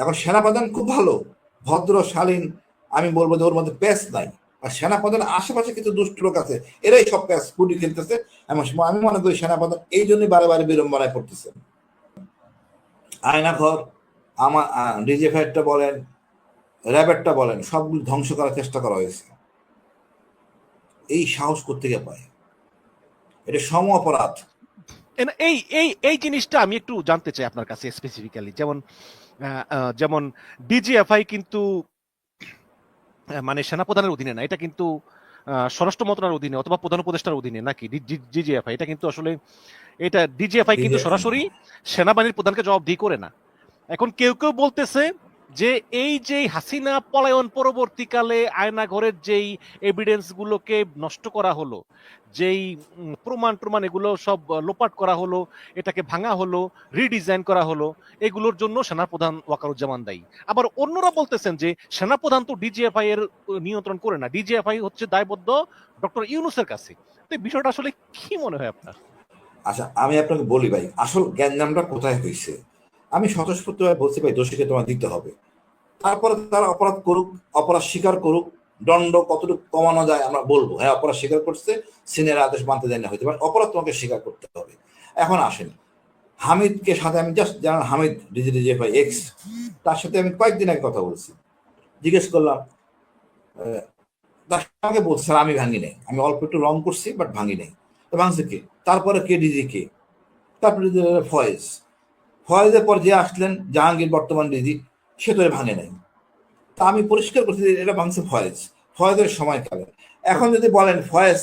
এখন সেনাপ্রধান খুব ভালো, ভদ্র, শালীন, আমি বলব যে ওর মধ্যে প্যাস নাই। আর সেনাপ্রধানের আশেপাশে কিছু দুষ্ট লোক আছে, এরাই সব প্যাস ফুটি খেলতেছে। সময় আমি মনে করি সেনাপ্রধান এই জন্যই বারে বারে বিড়ম্বনায় পড়তেছে। আয়নাঘর আমার ডিজিফাইডটা বলেন র্যাবেটটা বলেন, সবগুলো ধ্বংস করার চেষ্টা করা হয়েছে। এই সাহস করতে গিয়ে পায়? এটা সম অপরাধ এই এই এই জিনিসটা আমি একটু জানতে চাই আপনার কাছে স্পেসিফিক্যালি যেমন যেমন ডিজিএফআই কিন্তু মানে সেনাপ্রধানের অধীনে না এটা কিন্তু স্বরাষ্ট্র মন্ত্রণালয়ের অধীনে অথবা প্রধান উপদেষ্টার অধীনে নাকি ডিজিএফআই এটা কিন্তু আসলে এটা ডিজিএফআই কিন্তু সরাসরি সেনাবাহিনীর প্রধানকে জবাবদিহি করে না। এখন কেউ কেউ বলতেছে যে এই যে হাসিনা পলায়ন পরবর্তীকালে আয়নাঘরের যেই এভিডেন্স গুলোকে নষ্ট করা হলো, যেই প্রমাণ প্রমাণ এগুলো সব লোপাট করা হলো, এটাকে ভাঙা হলো রিডিজাইন করা হলো, এগুলোর জন্য সেনাপ্রধান ওয়াকারুজ্জামান দায়ী। আবার অন্যরা বলতেছেন যে সেনাপ্রধান তো ডিজিএফআই এর নিয়ন্ত্রণ করে না। ডিজিএফআই হচ্ছে দায়বদ্ধ ডক্টর ইউনুসের কাছে। তো বিষয়টা আসলে কি মনে হয় আপনার? আচ্ছা আমি আপনাকে বলি ভাই, আসল জ্ঞানজামটা কোথায় হয়েছে আমি স্বতঃস্ফূর্তভাবে বলছি ভাই দোষীকে তোমার দিতে হবে। তারপরে তারা অপরাধ করুক, অপরাধ স্বীকার করুক, দণ্ড কতটুকু কমানো যায় আমরা বলব। হ্যাঁ অপরাধ স্বীকার করছে সিনিয়র আদেশ মানতে দেয় না, হইতে পারে। অপরাধ তোমাকে স্বীকার করতে হবে। এখন আসেন, হামিদকে সাথে আমি জাস্ট জানান, হামিদ ডিজি ডিজিএফআই এক্স তার সাথে আমি কয়েকদিন আগে কথা বলছি। জিজ্ঞেস করলাম তার আমাকে বলছে আমি ভাঙি নাই। আমি অল্প একটু রং করছি বাট ভাঙি নাই। ভাঙছে কে? তারপরে কে ডিজি কে? তারপরে ফয়েজ। ফয়েজের পর যে আসলেন জাহাঙ্গীর বর্তমান ডিজি সে তো ভাঙে নাই। তা আমি পরিষ্কার করছি এটা ভাঙছে ফয়েজ। ফয়েজের সময়কালে এখন যদি বলেন, ফয়েজ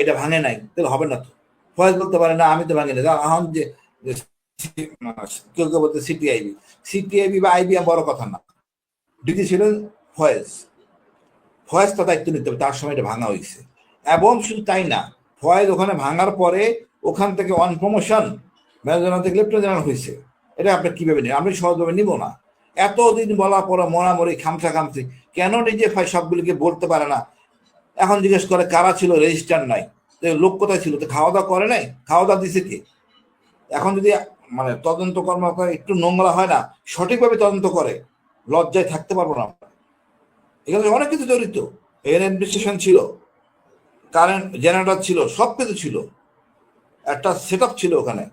এটা ভাঙে নাই, তাহলে হবে না তো। ফয়েজ বলতে পারে, না, আমি তো ভাঙি নাই এখন যে কেউ কেউ বলতে সিটিআইবি সিটিআইবি বা আইবিএম বড় কথা না। ডিজি ছিলেন ফয়েজ। ফয়েজ তা দায়িত্ব নিতে হবে, তার সময় এটা ভাঙা হয়েছে। এবং শুধু তাই না, ফয়েজ ওখানে ভাঙার পরে ওখান থেকে অন প্রমোশন মেজর থেকে লেফটেন্যান্ট জেনারেল হয়েছে। এটা আপনি কীভাবে নেন? আমি সহজভাবে নিব না। এতদিন বলার পরে মরামরি খামসা খামসি কেন নিজে ভাই সবগুলিকে বলতে পারে না? এখন জিজ্ঞেস করে, কারা ছিল? রেজিস্টার নাই। লোক কোথায় ছিল? তো খাওয়া দাওয়া করে নাই? খাওয়া দাওয়া দিছে কে? এখন যদি মানে তদন্ত কর্মকর্তা একটু নোংরা হয় না, সঠিকভাবে তদন্ত করে, লজ্জায় থাকতে পারব না। এখানে অনেক কিছু জড়িত। এর অ্যাডমিনিস্ট্রেশন ছিল কারেন্ট জেনারেটর ছিল সব কিছু ছিল। একটা সেট ছিল ওখানে।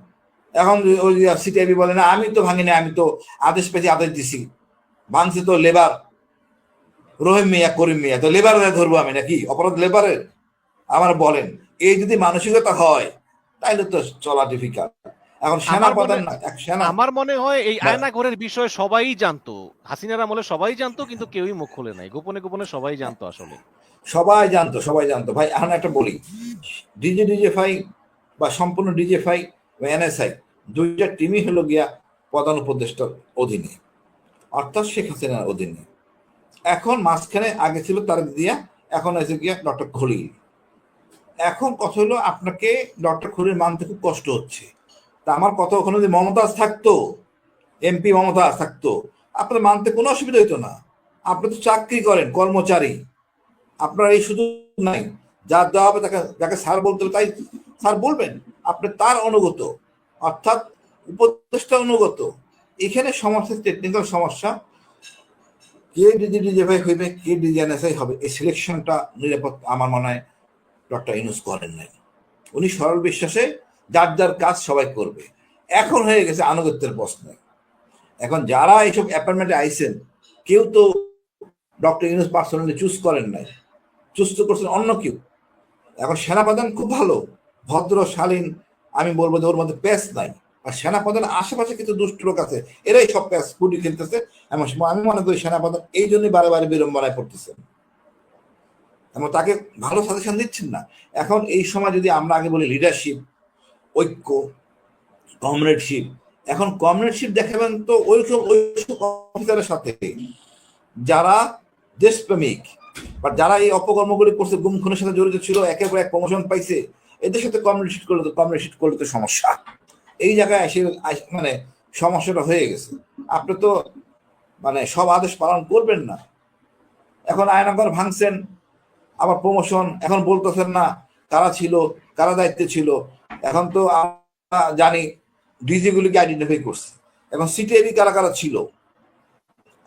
এখন ওই সিটিআইবি বলে না আমি তো ভাঙিনি আমি তো আদেশ পেয়েছি আদেশ দিছি। ভাঙছে তো লেবার রহিম মিয়া করিম মিয়া তো লেবার ধরবো আমি নাকি? অপরাধ লেবারের আমার বলেন এই যদি মানসিকতা হয় তাইলে তো চলা ডিফিকাল্ট এখন সেনা আমার প্রধান না সেনা আমার মনে হয় এই না। আয়নাঘরের বিষয়ে সবাই জানতো। হাসিনার আমলে সবাই জানতো কিন্তু কেউই মুখ খুলে নাই। গোপনে গোপনে সবাই জানতো আসলে। সবাই জানতো সবাই জানতো। ভাই এখন একটা বলি। ডিজে ফাই বা সম্পূর্ণ ডিজেফাই বা এনএসআই দুইটা টিমই হলো গিয়া প্রধান উপদেষ্টার অধীনে, অর্থাৎ শেখ হাসিনার অধীনে। এখন মাঝখানে আগে ছিল তারেক দিয়া, এখন আছে গিয়া ডক্টর খলিল। এখন কথা হলো আপনাকে ডক্টর খলিল মানতে খুব কষ্ট হচ্ছে। তা আমার কথা ওখানে যদি মমতাজ থাকতো এমপি মমতাজ থাকতো, আপনার মানতে কোনো অসুবিধা হইতো না। আপনি তো চাকরি করেন, কর্মচারী। আপনার এই সুযোগ নাই। যা দেওয়া হবে তাকে, যাকে স্যার বলতে হবে তাই স্যার বলবেন? আপনি তার অনুগত, অর্থাৎ উপদেষ্টা অনুগত। এখানে সমস্যা টেকনিক্যাল সমস্যা। কে ডিজি ডিজিফাই হইবে, কে ডিজিএনএসআই হবে, এই সিলেকশনটা নিরাপদ আমার মনে হয় ডক্টর ইউনুস করেন নাই। উনি সরল বিশ্বাসে যার যার কাজ সবাই করবে। এখন হয়ে গেছে আনুগত্যের প্রশ্ন। এখন যারা এইসব অ্যাপয়েন্টমেন্টে আইছেন, কেউ তো ডক্টর ইউনুস পার্সোনালি চুজ করেন নাই। চুজ তো করছেন অন্য কেউ। এখন সেনাপ্রধান খুব ভালো। ভদ্র, শালীন, আমি বলব যে ওর মধ্যে প্যাস নাই। আর সেনাপ্রধানের আশেপাশে কিছু দুষ্ট লোক আছে, এরাই সব প্যাস ফুটি খেলতেছে। এমন সময় আমি মনে করি সেনাপ্রধান এই জন্যই বারে বারে বিড়ম্বনায় পড়তেছেন এবং তাকে ভালো সাজেশন দিচ্ছেন না। এখন এই সময় যদি আমরা আগে বলি লিডারশিপ ঐক্য কমরেডশিপ এখন কমরেডশিপ দেখাবেন তো ওইসব অফিসারের সাথে। যারা দেশপ্রেমিক, বা যারা এই অপকর্মগুলি করছে গুম খুনের সাথে জড়িত ছিল, একের পর এক প্রমোশন পাইছে এদের সাথে কমিউনিকেট করলে তো কমিউনিকেট করলে তো সমস্যা। এই জায়গায় এসে মানে সমস্যাটা হয়ে গেছে। আপনি তো মানে সব আদেশ পালন করবেন না। এখন আয়নাগর ভাঙছেন, আবার প্রমোশন এখন বলতেছেন না কারা ছিল, কারা দায়িত্বে ছিল। এখন তো আমরা জানি ডিজি গুলিকে আইডেন্টিফাই করছে। এখন সিটিআইবি কারা কারা ছিল?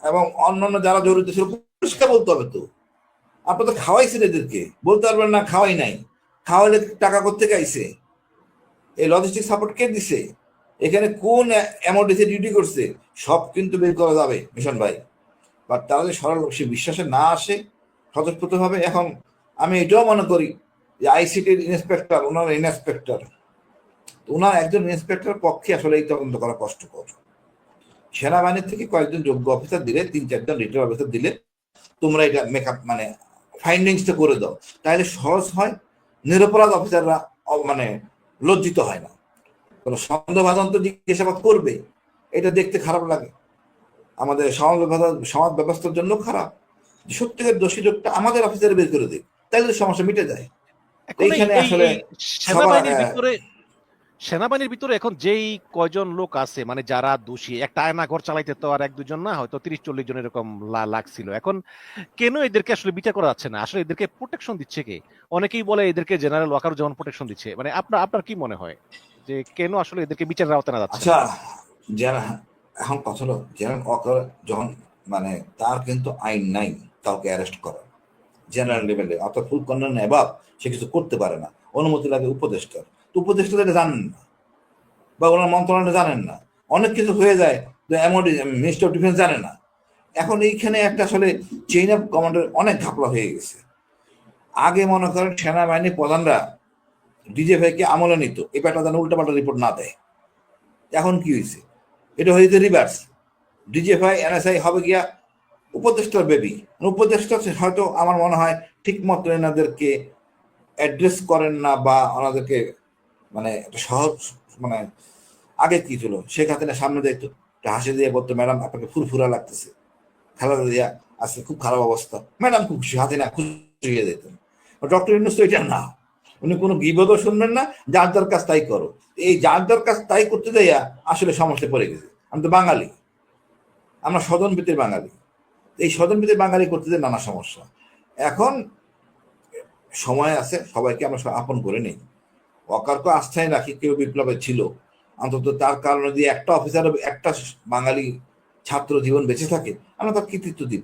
এবং অন্যান্য যারা জড়িত ছিল, পরিষ্কার বলতে হবে তো। আপনার তো খাওয়াইছেন এদেরকে। বলতে পারবেন না, খাওয়াই নাই। খাওয়াইলে টাকা করতে গাইছে এই লজিস্টিক সাপোর্ট কে দিছে? এখানে কোন এমওডিসি ডিউটি করছে? সব কিন্তু বের করা যাবে, মিশন ভাই। বাট যে সরল সে বিশ্বাসে না আসে, স্বতঃস্ফূর্তভাবে এখন আমি এটাও মনে করি যে আইসিটির ইন্সপেক্টর ওনার ইন্সপেক্টর ওনার একজন ইন্সপেক্টর পক্ষে আসলে এই তদন্ত করা কষ্টকর। সেনাবাহিনীর থেকে কয়েকজন যোগ্য অফিসার দিলে, তিন চারজন রিটার্ন অফিসার দিলে, তোমরা এটা মেকআপ মানে ফাইন্ডিংসটা করে দাও। তাহলে সহজ হয় নিরপরাধ অফিসাররা মানে লজ্জিত হয় না। কোনো সন্দেহভাজন তো জিজ্ঞাসাবাদ করবে এটা দেখতে খারাপ লাগে। আমাদের সমাজ ব্যবস্থা সমাজ ব্যবস্থার জন্য খারাপ। সত্যিকার দোষী যোগটা আমাদের অফিসারে বের করে দিক তাহলে সমস্যা মিটে যায়। এইখানে আসলে সবার, সেনাবাহিনীর ভিতরে এখন যেই কয়জন লোক আছে মানে যারা দোষী, একটা আয়না ঘর চালাইতে তো আর এক দুজন না, হয়তো তিরিশ, চল্লিশ জন এরকম লাগছিল। এখন কেন এদেরকে আসলে বিচার করা যাচ্ছে না? আসলে এদেরকে প্রোটেকশন দিচ্ছে কে? অনেকেই বলে এদেরকে জেনারেল ওয়াকার যেমন প্রোটেকশন দিচ্ছে। মানে আপনার আপনার কি মনে হয় যে কেন আসলে এদেরকে বিচারের আওতায় না যাচ্ছে? আচ্ছা এখন কথা হলো জেনারেল অকার যখন মানে তার কিন্তু আইন নাই, কাউকে অ্যারেস্ট করা। জেনারেল লেভেলে অর্থাৎ ফুল কন্ডেন সে কিছু করতে পারে না। অনুমতি লাগে উপদেষ্টার। উপদেষ্টা এটা জানেন না বা ওনার মন্ত্রণালয় জানেন না। অনেক কিছু হয়ে যায়, যে এমন মিনিস্টার অফ ডিফেন্স জানে না। এখন এইখানে একটা আসলে চেইন অফ কমান্ডের অনেক ঘাপলা হয়ে গেছে। আগে মনে করেন সেনাবাহিনীর প্রধানরা ডিজে ভাইকে আমলে নিত, এই ব্যাপারটা যেন উল্টাপাল্টা রিপোর্ট না দেয়। এখন কি হয়েছে? এটা হয়েছে রিভার্স ডিজে ভাই এনএসআই হবে গিয়া উপদেষ্টার বেবি উপদেষ্টা হয়তো আমার মনে হয় ঠিক মতো এনাদেরকে অ্যাড্রেস করেন না বা ওনাদেরকে মানে একটা সহজ মানে আগে কি ছিল? শেখ হাসিনা সামনে দেখতো হাসি দিয়ে বলতো, ম্যাডাম, আপনাকে ফুরফুরা লাগতেছে। খেলা দিয়া আজকে খুব খারাপ অবস্থা। ম্যাডাম, খুব হাসিনা খুশি হয়ে যেতেন। ডক্টর ইউনুস তো এটা না। উনি কোনো গিবদও শুনবেন না, যার যার কাজ তাই করো। এই যার যার কাজ তাই করতে যাইয়া আসলে সমস্যা পড়ে গেছে। আমি তো বাঙালি। আমরা স্বজন ভিত্তির বাঙালি। এই স্বজন ভিত্তির বাঙালি করতে যে নানা সমস্যা। এখন সময় আছে, সবাইকে আমরা আপন করে নেই। অকারকে আস্থায় রাখি কেউ বিপ্লবে ছিল। অন্তত তার কারণে যদি একটা অফিসার একটা বাঙালি ছাত্র জীবন বেঁচে থাকে, আমরা তার কৃতিত্ব দিব।